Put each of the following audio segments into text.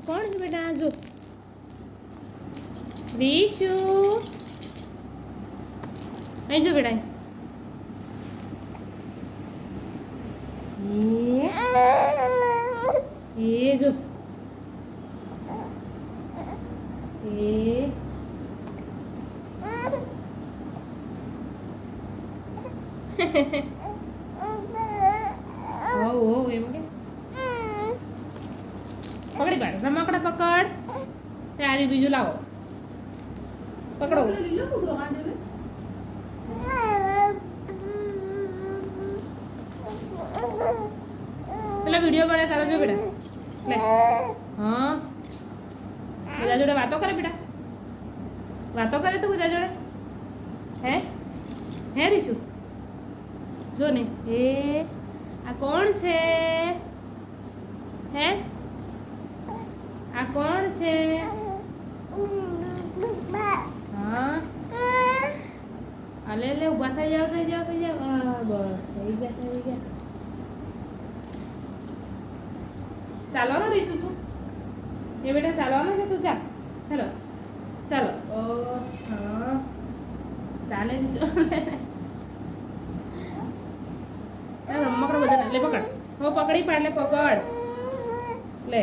કોણ છે બેટા જો રીશુ અહીં જો બેટા એ એ જો એ ઓ ઓ એમ કે રમકડા પકડ. તે બીજું લાવો. પકડો. પેલા વીડિયો બને, તારો જો બેટા. લે. હા. બધા જોડે વાતો કરે બેટા. વાતો કરે તું બધા જોડે? હે? હે રીશુ જો ને. હે? આ કોણ છે? હે? કોણ છે? હા? અલે લે ઊભા થઈ જાવ થઈ જાવ થઈ જાવ બસ, થઈ ગયા થઈ ગયા. ચાલવાનો રહીશું તું? એ બેટા ચાલવાનો છે તું ચાલ હેલો. ચાલો. ઓ, હા. ચાલે રહીશું રમકડો બધા લે, પકડ. હો, પકડી પાડ લે પકડ. લે.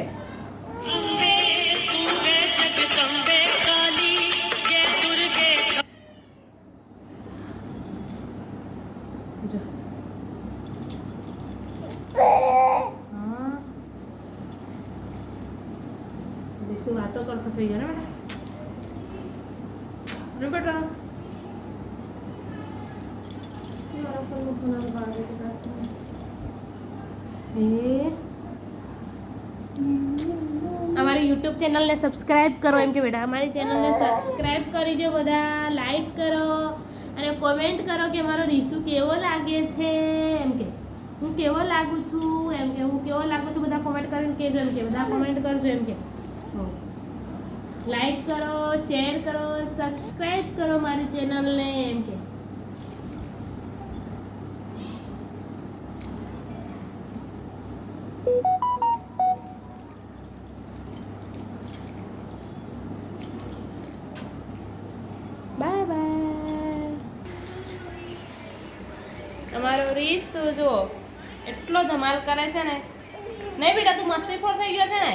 શું વાતો કરતો થઈ ગયો ને બેટા બેટા એ અમારી યુટ્યુબ ચેનલને સબસ્ક્રાઈબ કરો એમ કે બેટા. અમારી ચેનલને સબસ્ક્રાઇબ કરજો બધા લાઈક કરો અને કોમેન્ટ કરો કે મારો રીસુ કેવો લાગે છે એમ કે. હું કેવો લાગું છું એમ કે, હું કેવો લાગું છું બધા કોમેન્ટ કરીને કહેજો એમ કે, બધા કોમેન્ટ કરજો એમ કે. લાઈક કરો શેર કરો સબસ્ક્રાઈબ કરો મારી ચેનલને એમ કે. બાય તમારો રીસ જો એટલો ધમાલ કરે છે ને. નહીં બેટા, તું મસ્તી ખોર થઈ ગયો છે ને?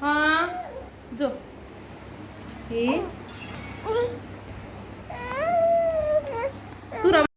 હા, જો. એ. તું